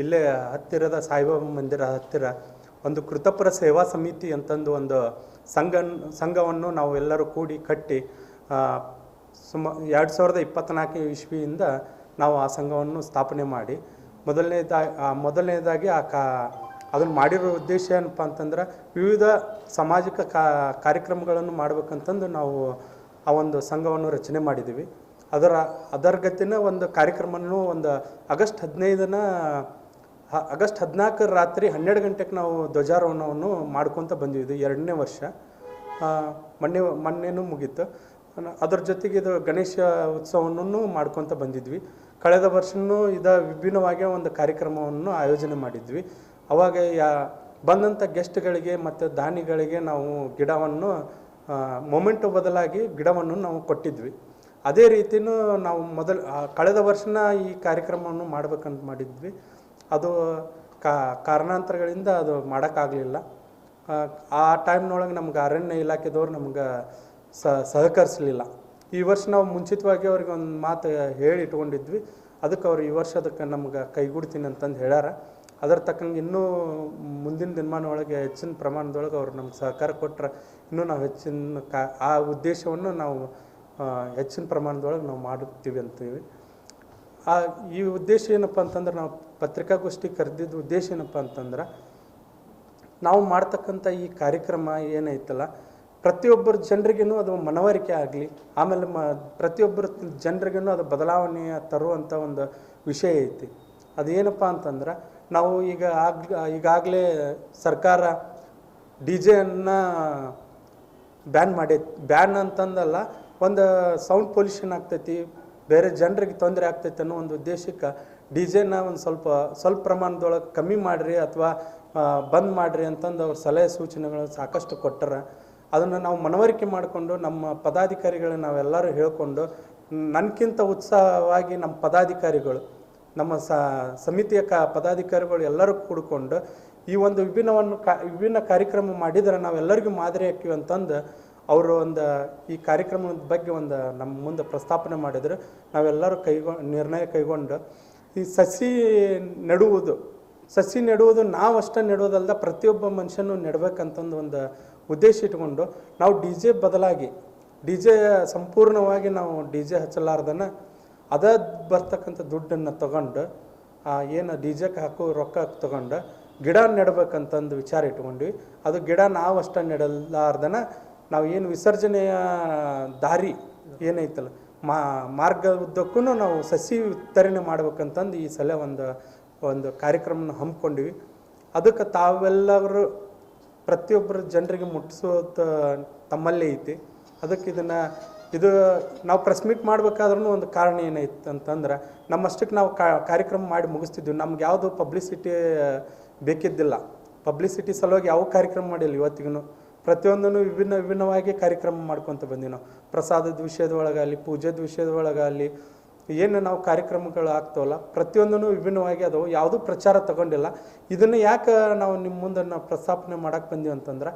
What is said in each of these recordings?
ಇಲ್ಲೇ ಹತ್ತಿರದ ಸಾಯಿಬಾಬಾ ಮಂದಿರ ಹತ್ತಿರ ಒಂದು ಕೃತಪರ ಸೇವಾ ಸಮಿತಿ ಅಂತಂದು ಒಂದು ಸಂಘ ಸಂಘವನ್ನು ನಾವು ಎಲ್ಲರೂ ಕೂಡಿ ಕಟ್ಟಿ ಸುಮ, ಎರಡು ಸಾವಿರದ ಇಪ್ಪತ್ತ್ನಾಲ್ಕು ಇಸ್ವಿಯಿಂದ ನಾವು ಆ ಸಂಘವನ್ನು ಸ್ಥಾಪನೆ ಮಾಡಿ. ಮೊದಲನೇದಾಗಿ ಮೊದಲನೇದಾಗಿ ಆ ಕಾ, ಅದನ್ನು ಮಾಡಿರೋ ಉದ್ದೇಶ ಏನಪ್ಪ ಅಂತಂದ್ರೆ ವಿವಿಧ ಸಾಮಾಜಿಕ ಕಾರ್ಯಕ್ರಮಗಳನ್ನು ಮಾಡಬೇಕಂತಂದು ನಾವು ಆ ಒಂದು ಸಂಘವನ್ನು ರಚನೆ ಮಾಡಿದ್ದೀವಿ ಅದರ ಅದರ್ಗತಿನ ಒಂದು ಕಾರ್ಯಕ್ರಮವನ್ನು ಒಂದು ಆಗಸ್ಟ್ ಹದಿನೈದನ ಆಗಸ್ಟ್ ಹದಿನಾಲ್ಕರ ರಾತ್ರಿ ಹನ್ನೆರಡು ಗಂಟೆಗೆ ನಾವು ಧ್ವಜಾರೋಹಣವನ್ನು ಮಾಡ್ಕೊತ ಬಂದಿದ್ದು ಎರಡನೇ ವರ್ಷ. ಮೊನ್ನೆ, ಮೊನ್ನೆನೂ ಮುಗೀತು. ಅದ್ರ ಜೊತೆಗೆ ಇದು ಗಣೇಶ ಉತ್ಸವವನ್ನು ಮಾಡ್ಕೊತ ಬಂದಿದ್ವಿ. ಕಳೆದ ವರ್ಷನೂ ಇದ ವಿಭಿನ್ನವಾಗಿ ಒಂದು ಕಾರ್ಯಕ್ರಮವನ್ನು ಆಯೋಜನೆ ಮಾಡಿದ್ವಿ. ಅವಾಗ ಯಾ ಬಂದಂಥ ಗೆಸ್ಟ್ಗಳಿಗೆ ಮತ್ತು ದಾನಿಗಳಿಗೆ ನಾವು ಗಿಡವನ್ನು ಮೊಮೆಂಟು ಬದಲಾಗಿ ಗಿಡವನ್ನು ನಾವು ಕೊಟ್ಟಿದ್ವಿ. ಅದೇ ರೀತಿನೂ ನಾವು ಮೊದಲು ಕಳೆದ ವರ್ಷನ ಈ ಕಾರ್ಯಕ್ರಮವನ್ನು ಮಾಡ್ಬೇಕಂತ ಮಾಡಿದ್ವಿ. ಅದು ಕಾರಣಾಂತರಗಳಿಂದ ಅದು ಮಾಡೋಕ್ಕಾಗಲಿಲ್ಲ. ಆ ಟೈಮ್ನೊಳಗೆ ನಮ್ಗೆ ಅರಣ್ಯ ಇಲಾಖೆದವ್ರು ನಮ್ಗೆ ಸಹಕರಿಸಲಿಲ್ಲ. ಈ ವರ್ಷ ನಾವು ಮುಂಚಿತವಾಗಿ ಅವ್ರಿಗೆ ಒಂದು ಮಾತು ಹೇಳಿ ಇಟ್ಕೊಂಡಿದ್ವಿ. ಅದಕ್ಕೆ ಅವ್ರು ಈ ವರ್ಷ ಅದಕ್ಕೆ ನಮ್ಗೆ ಕೈಗೂಡ್ತೀನಿ ಅಂತಂದು ಹೇಳ್ಯಾರ. ಅದರ ತಕ್ಕಂಗೆ ಇನ್ನೂ ಮುಂದಿನ ದಿನಮಾನೊಳಗೆ ಹೆಚ್ಚಿನ ಪ್ರಮಾಣದೊಳಗೆ ಅವ್ರು ನಮ್ಗೆ ಸಹಕಾರ ಕೊಟ್ಟರೆ ಇನ್ನೂ ನಾವು ಹೆಚ್ಚಿನ ಕಾ, ಆ ಉದ್ದೇಶವನ್ನು ನಾವು ಹೆಚ್ಚಿನ ಪ್ರಮಾಣದೊಳಗೆ ನಾವು ಮಾಡುತ್ತೀವಿ ಅಂತೀವಿ. ಆ, ಈ ಉದ್ದೇಶ ಏನಪ್ಪ ಅಂತಂದ್ರೆ ನಾವು ಪತ್ರಿಕಾಗೋಷ್ಠಿ ಕರೆದಿದ್ದ ಉದ್ದೇಶ ಏನಪ್ಪ ಅಂತಂದ್ರೆ ನಾವು ಮಾಡ್ತಕ್ಕಂಥ ಈ ಕಾರ್ಯಕ್ರಮ ಏನೈತಲ್ಲ, ಪ್ರತಿಯೊಬ್ಬರ ಜನರಿಗೇನು ಅದು ಮನವರಿಕೆ ಆಗಲಿ, ಆಮೇಲೆ ಮ, ಪ್ರತಿಯೊಬ್ಬರ ಜನರಿಗೂ ಅದು ಬದಲಾವಣೆಯ ತರುವಂಥ ಒಂದು ವಿಷಯ ಐತಿ. ಅದೇನಪ್ಪ ಅಂತಂದ್ರೆ ನಾವು ಈಗ ಆಗ್, ಈಗಾಗಲೇ ಸರ್ಕಾರ ಡಿ ಜೆಯನ್ನು ಬ್ಯಾನ್ ಮಾಡೈತಿ ಬ್ಯಾನ್ ಅಂತಂದಲ್ಲ, ಒಂದು ಸೌಂಡ್ ಪೊಲ್ಯೂಷನ್ ಆಗ್ತೈತಿ ಬೇರೆ ಜನರಿಗೆ ತೊಂದರೆ ಆಗ್ತೈತೆ ಅನ್ನೋ ಒಂದು ಉದ್ದೇಶಕ್ಕೆ ಡಿ ಜೆನ ಒಂದು ಸ್ವಲ್ಪ ಸ್ವಲ್ಪ ಪ್ರಮಾಣದೊಳಗೆ ಕಮ್ಮಿ ಮಾಡಿರಿ ಅಥವಾ ಬಂದ್ ಮಾಡಿರಿ ಅಂತಂದು ಅವ್ರ ಸಲಹೆ ಸೂಚನೆಗಳು ಸಾಕಷ್ಟು ಕೊಟ್ಟರ ಅದನ್ನು ನಾವು ಮನವರಿಕೆ ಮಾಡಿಕೊಂಡು ನಮ್ಮ ಪದಾಧಿಕಾರಿಗಳನ್ನ ನಾವೆಲ್ಲರೂ ಹೇಳ್ಕೊಂಡು ನನಗಿಂತ ಉತ್ಸಾಹವಾಗಿ ನಮ್ಮ ಪದಾಧಿಕಾರಿಗಳು, ನಮ್ಮ ಸಮಿತಿಯ ಕ, ಪದಾಧಿಕಾರಿಗಳು ಎಲ್ಲರೂ ಕೂಡಿಕೊಂಡು ಈ ಒಂದು ವಿಭಿನ್ನವನ್ನು ಕಾ, ವಿಭಿನ್ನ ಕಾರ್ಯಕ್ರಮ ಮಾಡಿದರೆ ನಾವೆಲ್ಲರಿಗೂ ಮಾದರಿ ಹಾಕಿವಿ ಅಂತಂದು ಅವರು ಒಂದು ಈ ಕಾರ್ಯಕ್ರಮದ ಬಗ್ಗೆ ಒಂದು ನಮ್ಮ ಮುಂದೆ ಪ್ರಸ್ತಾಪನೆ ಮಾಡಿದ್ರು. ನಾವೆಲ್ಲರೂ ಕೈಗೊ, ನಿರ್ಣಯ ಕೈಗೊಂಡು ಈ ಸಸಿ ನೆಡುವುದು ಸಸಿ ನೆಡುವುದು ನಾವು ಅಷ್ಟೇ ನೆಡುವುದಲ್ದ ಪ್ರತಿಯೊಬ್ಬ ಮನುಷ್ಯನೂ ನೆಡಬೇಕಂತಂದು ಒಂದು ಉದ್ದೇಶ ಇಟ್ಕೊಂಡು ನಾವು ಡಿ ಜೆ ಬದಲಾಗಿ, ಡಿ ಜೆ ಸಂಪೂರ್ಣವಾಗಿ ನಾವು ಡಿ ಜೆ ಹಚ್ಚಲಾರ್ದನ ಅದ ಬರ್ತಕ್ಕಂಥ ದುಡ್ಡನ್ನು ತಗೊಂಡು ಏನು ಡಿ ಜೆಗೆ ಹಾಕೋ ರೊಕ್ಕ ತಗೊಂಡು ಗಿಡ ನೆಡ್ಬೇಕಂತಂದು ವಿಚಾರ ಇಟ್ಕೊಂಡ್ವಿ. ಅದು ಗಿಡ ನಾವು ಅಷ್ಟೇ ನೆಡಲಾರ್ದನ ನಾವು ಏನು ವಿಸರ್ಜನೆಯ ದಾರಿ ಏನೈತಲ್ಲ, ಮಾ ಮಾರ್ಗ ಉದ್ದಕ್ಕೂ ನಾವು ಸಸಿ ವಿತರಣೆ ಮಾಡ್ಬೇಕಂತಂದು ಈ ಸಲ ಒಂದು ಒಂದು ಕಾರ್ಯಕ್ರಮನ ಹಮ್ಮಿಕೊಂಡಿವಿ. ಅದಕ್ಕೆ ತಾವೆಲ್ಲರೂ ಪ್ರತಿಯೊಬ್ಬರು ಜನರಿಗೆ ಮುಟ್ಟಿಸೋದು ತಮ್ಮಲ್ಲೇ ಐತಿ. ಅದಕ್ಕೆ ಇದನ್ನು, ಇದು ನಾವು ಪ್ರೆಸ್ ಮೀಟ್ ಮಾಡ್ಬೇಕಾದ್ರೂ ಒಂದು ಕಾರಣ ಏನೈತೆ ಅಂತಂದ್ರೆ, ನಮ್ಮಷ್ಟಕ್ಕೆ ನಾವು ಕಾರ್ಯಕ್ರಮ ಮಾಡಿ ಮುಗಿಸ್ತಿದ್ವಿ. ನಮ್ಗೆ ಯಾವುದು ಪಬ್ಲಿಸಿಟಿ ಬೇಕಿದ್ದಿಲ್ಲ. ಪಬ್ಲಿಸಿಟಿ ಸಲುವಾಗಿ ಯಾವ ಕಾರ್ಯಕ್ರಮ ಮಾಡಿಲ್ಲ ಇವತ್ತಿಗೂ ಪ್ರತಿಯೊಂದನ್ನು ವಿಭಿನ್ನ ವಿಭಿನ್ನವಾಗಿ ಕಾರ್ಯಕ್ರಮ ಮಾಡ್ಕೊತ ಬಂದೀವಿ ನಾವು. ಪ್ರಸಾದದ ವಿಷಯದೊಳಗಾಗಲಿ ಪೂಜೆದ ವಿಷಯದ ಒಳಗಾಗಲಿ ಏನು ನಾವು ಕಾರ್ಯಕ್ರಮಗಳು ಆಗ್ತಾವಲ್ಲ, ಪ್ರತಿಯೊಂದನ್ನು ವಿಭಿನ್ನವಾಗಿ ಅದು ಯಾವುದೂ ಪ್ರಚಾರ ತಗೊಂಡಿಲ್ಲ. ಇದನ್ನು ಯಾಕೆ ನಾವು ನಿಮ್ಮ ಮುಂದೆ ನಾವು ಪ್ರಸ್ತಾಪನೆ ಮಾಡಕ್ಕೆ ಬಂದೀವಿ ಅಂತಂದ್ರೆ,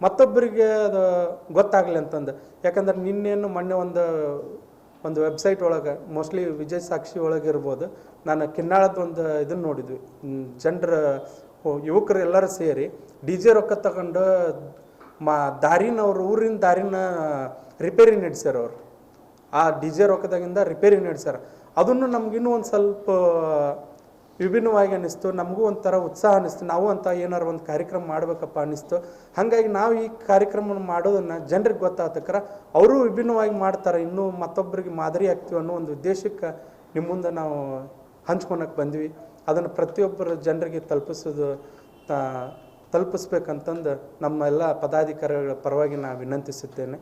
ಮತ್ತೊಬ್ಬರಿಗೆ ಅದು ಗೊತ್ತಾಗಲಿ ಅಂತಂದು. ಯಾಕಂದ್ರೆ ನಿನ್ನೇನು ಮೊನ್ನೆ ಒಂದು ಒಂದು ವೆಬ್ಸೈಟ್ ಒಳಗೆ ಮೋಸ್ಟ್ಲಿ ವಿಜಯ್ ಸಾಕ್ಷಿ ಒಳಗೆ ಇರ್ಬೋದು, ನಾನು ಕಿನ್ನಾಳದ ಒಂದು ಇದನ್ನು ನೋಡಿದ್ವಿ. ಜನರ ಯುವಕರು ಎಲ್ಲರೂ ಸೇರಿ, ಡಿ ಜೆ ರೊಕ್ಕ ತಗೊಂಡು ಮಾ ದಾರಿನ ಅವ್ರ ಊರಿನ ದಾರಿನ ರಿಪೇರಿ ನಡೆಸ್ಯಾರ ಅವ್ರು. ಆ ಡಿ ಜೆ ರೊಕ್ಕದಾಗಿಂದ ರಿಪೇರಿ ನಡೆಸ್ಯಾರ ಅದನ್ನು ನಮಗಿನ್ನೂ ಒಂದು ಸ್ವಲ್ಪ ವಿಭಿನ್ನವಾಗಿ ಅನ್ನಿಸ್ತು, ನಮಗೂ ಒಂಥರ ಉತ್ಸಾಹ ಅನ್ನಿಸ್ತು, ನಾವು ಅಂತ ಏನಾರು ಒಂದು ಕಾರ್ಯಕ್ರಮ ಮಾಡ್ಬೇಕಪ್ಪ ಅನ್ನಿಸ್ತು. ಹಾಗಾಗಿ ನಾವು ಈ ಕಾರ್ಯಕ್ರಮ ಮಾಡೋದನ್ನು ಜನರಿಗೆ ಗೊತ್ತಾಗ್ತಕ್ರ ಅವರು ವಿಭಿನ್ನವಾಗಿ ಮಾಡ್ತಾರೆ, ಇನ್ನೂ ಮತ್ತೊಬ್ಬರಿಗೆ ಮಾದರಿ ಆಗ್ತೀವಿ ಅನ್ನೋ ಒಂದು ಉದ್ದೇಶಕ್ಕೆ ನಿಮ್ಮ ಮುಂದೆ ನಾವು ಹಂಚ್ಕೊಳಕ್ಕೆ ಬಂದ್ವಿ. ಅದನ್ನು ಪ್ರತಿಯೊಬ್ಬರ ಜನರಿಗೆ ತಲುಪಿಸೋದು ತಲುಪಿಸ್ಬೇಕಂತಂದು ನಮ್ಮ ಎಲ್ಲ ಪದಾಧಿಕಾರಿಗಳ ಪರವಾಗಿ ನಾನು ವಿನಂತಿಸುತ್ತೇನೆ.